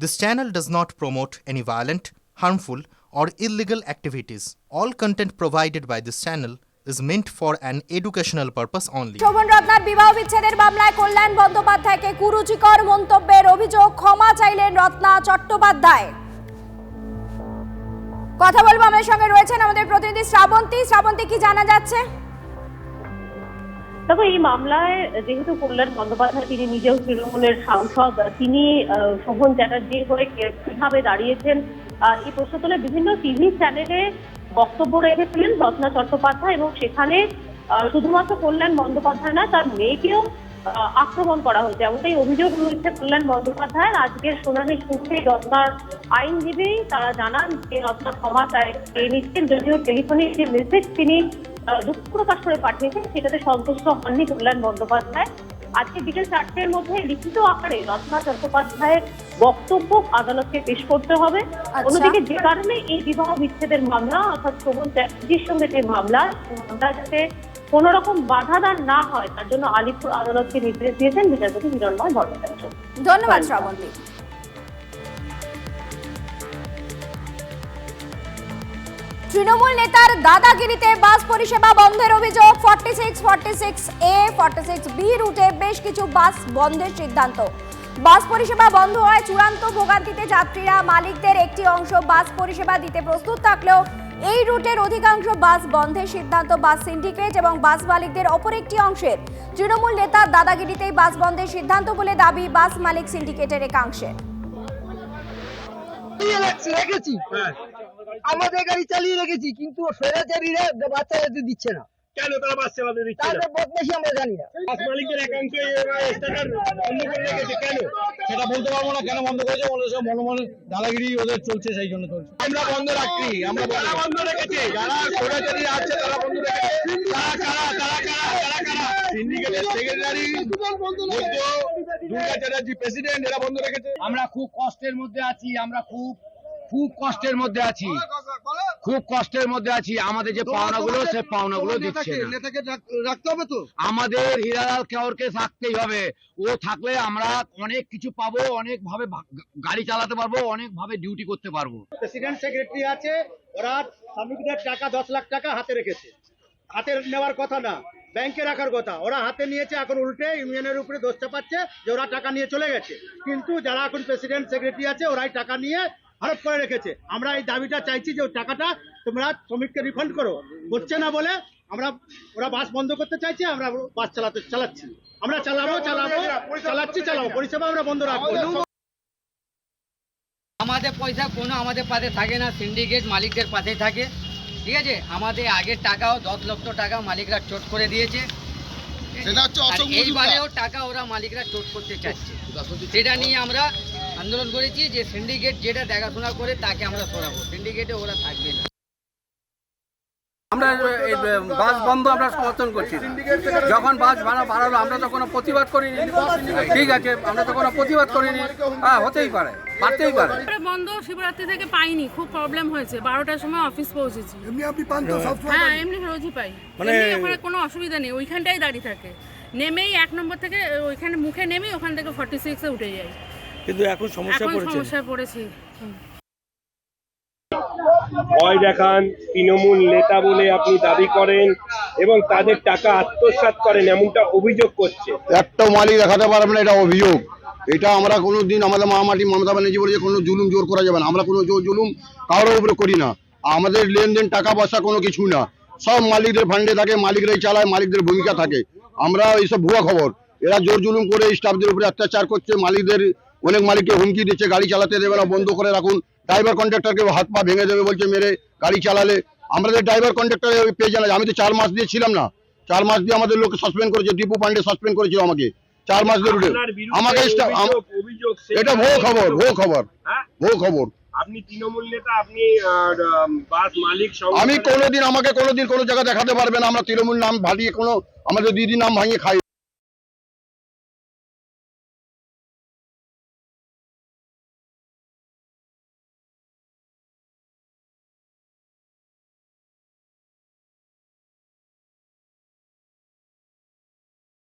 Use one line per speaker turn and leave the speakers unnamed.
This channel does not promote any violent, harmful, or illegal activities. All content provided by this channel is meant for an educational purpose only.
Sovan রত্নার বিবাহ বিচ্ছেদের মামলায় কল্যাণ বন্দ্যোপাধ্যায়কে কুরুচিকর মন্তব্যের অভিযোগ ক্ষমা চাইলেন রত্না চট্টোপাধ্যায় কথা বলব আমাদের সঙ্গে রয়েছেন আমাদের প্রতিনিধি শ্রাবন্তী শ্রাবন্তী কি জানা যাচ্ছে
দেখো এই মামলায় যেহেতু কল্যাণ বন্দ্যোপাধ্যায়, তিনি নিজেও তৃণমূলের সাংসদ, তিনি শোভন চ্যাটার্জির হয়ে কীভাবে দাঁড়িয়েছেন এই প্রশ্ন তুলে বিভিন্ন টিভি চ্যানেলে বক্তব্য রেখেছিলেন রত্না চট্টোপাধ্যায় এবং সেখানে শুধুমাত্র কল্যাণ বন্দ্যোপাধ্যায় না, তার মেয়েকেও আক্রমণ করা হয়েছে। এমনটাই অভিযোগ রয়েছে কল্যাণ বন্দ্যোপাধ্যায় আজকের শুনানি শুনছে রত্নার আইনজীবী তারা জানান যে রত্না ক্ষমা চেয়ে নিচ্ছেন যদিও টেলিফোনিক যে মেসেজ তিনি দুঃখ প্রকাশ করে পাঠিয়েছেন সেটাতে সন্তুষ্ট হননি কল্যাণ বন্দ্যোপাধ্যায়। আজকে বিকেল চারটের মধ্যে লিখিত আকারে রত্না চট্টোপাধ্যায়ের বক্তব্য আদালতকে পেশ করতে হবে। অন্যদিকে যে কারণে এই বিবাহ বিচ্ছেদের মামলা অর্থাৎ শোভন চ্যাটার্জির সঙ্গে যে মামলা মামলা যাতে কোন রকম বাধাদার না হয় তার জন্য আলিপুর আদালতকে নির্দেশ দিয়েছেন বিচারপতি হিরণময় ভট্টাচার্য।
ধন্যবাদ শ্রাবন্তী। তৃণমূল নেতার দাদাগিরিতে বাস পরিষেবা বন্ধের অভিযোগ forty six forty six A forty six B রুটে বেশ কিছু বাস বন্ধের সিদ্ধান্ত। বাস পরিষেবা বন্ধ হয় চূড়ান্ত ভোগান্তিতে যাত্রীরা মালিকদের একটি অংশ বাস পরিষেবা দিতে প্রস্তুত থাকলেও এই রুটের অধিকাংশ বাস বন্ধের সিদ্ধান্ত বাস সিন্ডিকেট এবং বাস মালিকদের অপর একটি অংশের। তৃণমূল নেতা দাদাগিরিতেই বাস বন্ধের সিদ্ধান্ত বলে দাবি বাস মালিক সিন্ডিকেটের একাংশের
চালিয়ে রেখেছি। আমাদের গাড়ি চালিয়ে রেখেছি কিন্তু বাচ্চাদের দিচ্ছে না।
কেন তারা বাস চালাতে দিচ্ছে না?
বদমাশি আমরা জানি না।
বাস মালিকদের একাংশ স্ট্যান্ডার্ড বন্ধ করে রেখেছে কেন?
সেটা বলতে পারব না কেন বন্ধ করেছে? মনে মনে দাদাগিরি ওদের চলছে সেই জন্য চলছে।
আমরা বন্ধ রাখছি আমরা যারা বন্ধ রেখেছে যারা আছে তারা বন্ধ রেখেছে। তারা কারা তারা কারা তারা কারা? সিন্ডিকেটের সেক্রেটারি দুর্গা চ্যাটার্জি প্রেসিডেন্ট এরা বন্ধ রেখেছে।
আমরা খুব কষ্টের মধ্যে আছি আমরা খুব খুব কষ্টের মধ্যে আছি। খুব কষ্টের মধ্যে আছি। আমাদের যে পাওনাগুলো সে পাওনাগুলো দিচ্ছে না।
নেতাকে রাখতে হবে তো?
আমাদের হীরালাল কেওরকে থাকতেই হবে। ও থাকলে আমরা অনেক কিছু পাবো অনেক ভাবে গাড়ি চালাতে পারব অনেক ভাবে ডিউটি করতে পারব।
প্রেসিডেন্ট সেক্রেটারি আছে ওরা শ্রমিকদের টাকা দশ লাখ টাকা হাতে রেখেছে। হাতে নেওয়ার কথা না ব্যাংকে রাখার কথা। ওরা হাতে নিয়েছে এখন উল্টে ইউনিয়নের উপরে দোষ চাপাচ্ছে যে ওরা টাকা নিয়ে চলে গেছে। কিন্তু যারা এখন প্রেসিডেন্ট সেক্রেটারি আছে ওরাই টাকা নিয়ে হরপ করে রেখেছে। আমরা এই দাবিটা চাইছি যে ওই টাকাটা তোমরা শ্রমিককে রিফান্ড করো। হচ্ছে না বলে আমরা ওরা বাস বন্ধ করতে চাইছে আমরা বাস চালাতে চালাচ্ছি। আমরা চালাবো চালাবো চালাচ্ছি চালাবো। পরিষেবা আমরা বন্ধ রাখব।
আমাদের পয়সা কোনো আমাদের পাশে থাকে না সিন্ডিকেট মালিকদের পাশেই থাকে। ঠিক আছে? আমাদের আগের টাকাও দশ লক্ষ টাকা মালিকরা চোট করে দিয়েছে। এইবারেও টাকা ওরা মালিকরা চোট করতে চাচ্ছে সেটা নিয়ে আমরা আন্দোলন করেছি যে সিন্ডিকেট যেটা দেখাশোনা করে তাকে আমরা সরাবো সিন্ডিকেটে ওরা থাকবে না।
আমরা বাস বন্ধ আমরা সমর্থন করছি যখন বাস ভাড়া বাড়ালো আমরা তো কোনো প্রতিবাদ করিনি। ঠিক আছে আমরা তো কোনো প্রতিবাদ করিনি। হ্যাঁ হতেই পারে পারতেই পারে।
বন্ধ শিবরাত্রি থেকে পাইনি খুব প্রবলেম হয়েছে। বারোটার সময় অফিস পৌঁছেছি।
এমনি আপনি পান তো
হ্যাঁ। এমনি রোজই পাই। মানে ওখানে কোনো অসুবিধা নেই ওইখানটাই দাঁড়িয়ে থাকে। নেমেই এক নম্বর থেকে ওইখানে মুখে নেমেই ওখান থেকে ফর্টি সিক্সে উঠে যাই।
কিন্তু এখন সমস্যা
পড়েছি।
ভয় দেখান তৃণমূল নেতা বলে আপনি দাবি করেন এবং তাদের টাকা আত্মসাৎ করেন এমনটা অভিযোগ করছে।
একটা মালিক দেখাতে পারবে না এটা অভিযোগ। এটা আমরা কোনো দিন আমাদের মামাটি মমতা ব্যানার্জি বলে যে কোনো জুলুম জোর করা যাবে না। আমরা কোনো জোর জুলুম কারোর উপরে করি না। আমাদের লেনদেন টাকা পয়সা কোনো কিছু না। সব মালিকদের ফান্ডে থাকে মালিকরাই চালায় মালিকদের ভূমিকা থাকে। আমরা এইসব ভুয়া খবর। এরা জোর জুলুম করে স্টাফদের উপরে অত্যাচার করছে মালিকদের অনেক মালিককে হুমকি দিচ্ছে গাড়ি চালাতে দেবে না বন্ধ করে রাখুন। ড্রাইভার কন্ট্রাক্টরকে হাত পা ভেঙে দেবে বলছে মেরে গাড়ি চালালে। আমাদের ড্রাইভার কন্ট্রাক্টর পেয়ে জানা আমি তো চার মাস দিয়ে ছিলাম না। চার মাস দিয়ে আমাদের লোককে সাসপেন্ড করেছে দীপু পান্ডে সাসপেন্ড করেছিল আমাকে। চার মাস ধরে আমাকে এটা ভো খবর ভো খবর ভো খবর।
আপনি তৃণমূল নেতা আপনি আহ, আহ, বাস মালিক
আমি কোনোদিন আমাকে কোনোদিন কোনো জায়গায় দেখাতে পারবে না আমরা তৃণমূল নাম ভাটিয়ে কোনো আমাদের দিদি নাম ভাঙিয়ে খাই